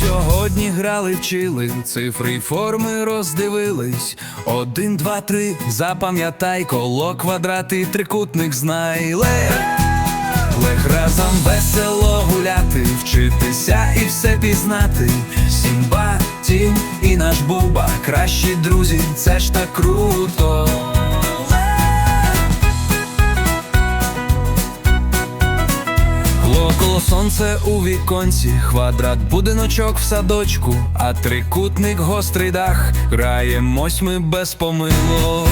Сьогодні грали, вчили, цифри й форми роздивились. Один, два, три, запам'ятай, коло квадрат і трикутник знай. Лех, лех разом весело гуляти, вчитися і все пізнати. Сімба, тім і наш буба, кращі друзі, це ж так круто. Сонце у віконці, квадрат будиночок в садочку, а трикутник гострий дах, граємось ми без помилок.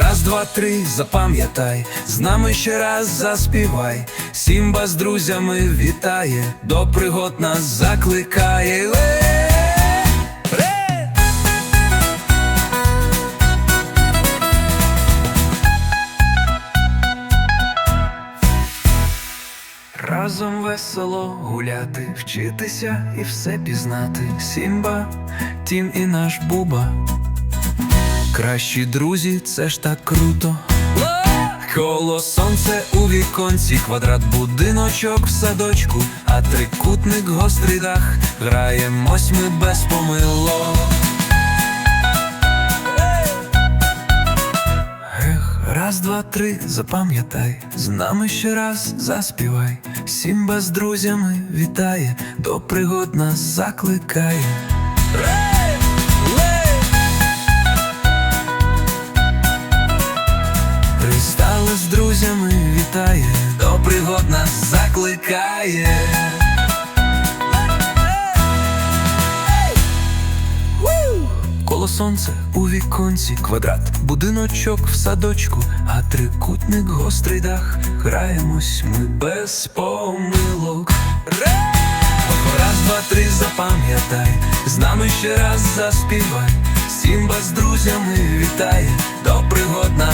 Раз, два, три, запам'ятай, з нами ще раз заспівай. Сімба з друзями вітає, до пригод нас закликає. Разом весело гуляти, вчитися і все пізнати. Сімба, тім і наш буба. Кращі друзі, це ж так круто. Коло сонце у віконці, квадрат будиночок в садочку, а трикутник гострий дах, граємось ми без помилок. Два, три, запам'ятай, з нами ще раз заспівай. Сімба з друзями вітає, до пригод нас закликає. Рей! З друзями вітає, до пригод нас закликає. Коло сонце у віконці, квадрат, будиночок в садочку, а трикутник гострий дах, граємось ми без помилок. Раз, два, три, запам'ятай, з нами ще раз заспівай. Сімба з друзями вітає, до пригод нас закликає.